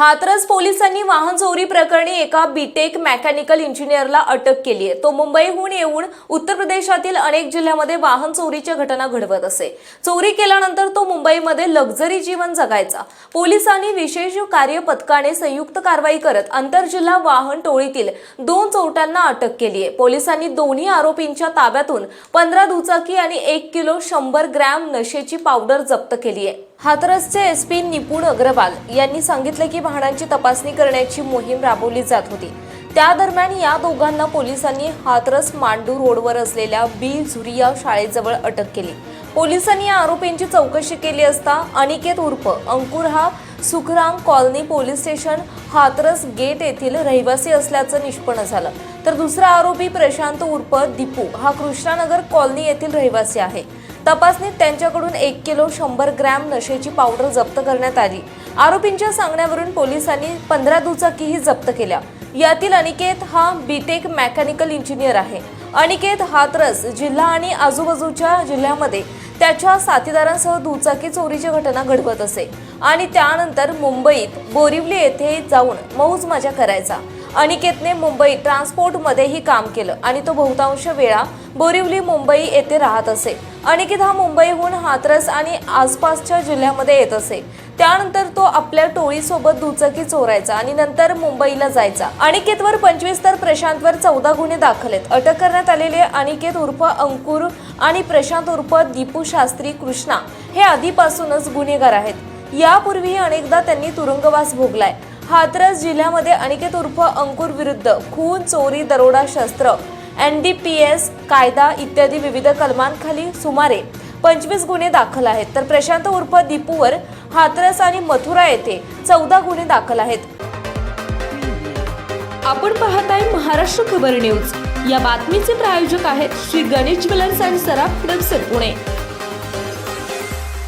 हाथरस पोलिसांनी वाहन चोरी प्रकरणी एका बीटेक मेकॅनिकल इंजिनियरला अटक केली आहे. तो मुंबईहून येऊन उत्तर प्रदेशातील अनेक जिल्ह्यामध्ये वाहन चोरीच्या घटना घडवत असे. चोरी केल्यानंतर तो मुंबईमध्ये लक्झरी जीवन जगायचा. पोलिसांनी विशेष कार्य पथकाने संयुक्त कारवाई करत आंतरजिल्हा वाहन टोळीतील दोन चोरट्यांना अटक केली आहे. पोलिसांनी दोन्ही आरोपींच्या ताब्यातून पंधरा दुचाकी आणि एक किलो शंभर ग्रॅम नशेची पावडर जप्त केली आहे. हाथरसचे एस पी निपुण अग्रवाल यांनी सांगितले की वाहनांची तपासणी करण्याची मोहीम राबवली जात होती. त्या दरम्यान या दोघांना पोलिसांनी हाथरस मांडू रोडवर असलेल्या बी झुरिया शाळेजवळ अटक केली. पोलिसांनी या आरोपींची चौकशी केली असता अनिकेत उर्फ अंकुर हा Sukhram colony police station Hathras gate येथील रहिवासी असल्याचं निष्पन्न झालं. तर दुसरा आरोपी प्रशांत उर्फ दीपू हा कृष्णानगर कॉलनी येथील रहिवासी आहे. तपासणीत त्यांच्याकडून एक किलो शंभर ग्रॅम नशेची पावडर जप्त करण्यात आली. आरोपींच्या सांगण्यावरून पोलिसांनी पंधरा दुचाकीही जप्त केल्या. यातील अनिकेत हा बीटेक मेकॅनिकल इंजिनियर आहे. अनिकेत हातरस जिल्हा आणि आजूबाजूच्या जिल्ह्यामध्ये त्याच्या साथीदारांसह दुचाकी चोरीच्या घटना घडवत असे. आणि त्यानंतर मुंबईत बोरिवली येथे जाऊन मौज मजा करायचा. अनिकेतने मुंबई ट्रान्सपोर्टमध्येही काम केलं आणि तो बहुतांश वेळा बोरिवली मुंबई येथे राहत असे. अनिकेत हा मुंबईहून हाथरस आणि आसपासच्या जिल्ह्यामध्ये येत असे त्यानंतर तो आपल्या टोळीसोबत दुचाकी चोरायचा आणि नंतर मुंबईला जायचा. अनिकेतवर पंचवीस तर प्रशांतवर चौदा गुन्हे दाखल आहेत. अटक करण्यात आलेले अनिकेत उर्फ अंकुर आणि प्रशांत उर्फ दीपू शास्त्री कृष्णा हे आधीपासूनच गुन्हेगार आहेत. यापूर्वीही अनेकदा त्यांनी तुरुंगवास भोगलाय. हाथरस जिल्ह्यामध्ये अनिकेत उर्फ अंकुर विरुद्ध खून चोरी दरोडा शस्त्र एन डी पी एस कायदा इत्यादी विविध कलमांखाली सुमारे पंचवीस गुन्हे दाखल आहेत. तर प्रशांत उर्फ दीपूवर हाथरस आणि मथुरा येथे चौदा गुन्हे दाखल आहेत. आपण पाहत आहे महाराष्ट्र खबर न्यूज. या बातमीचे प्रायोजक आहेत श्री गणेश ज्वेलर्स अँड सराफ हडपसर पुणे.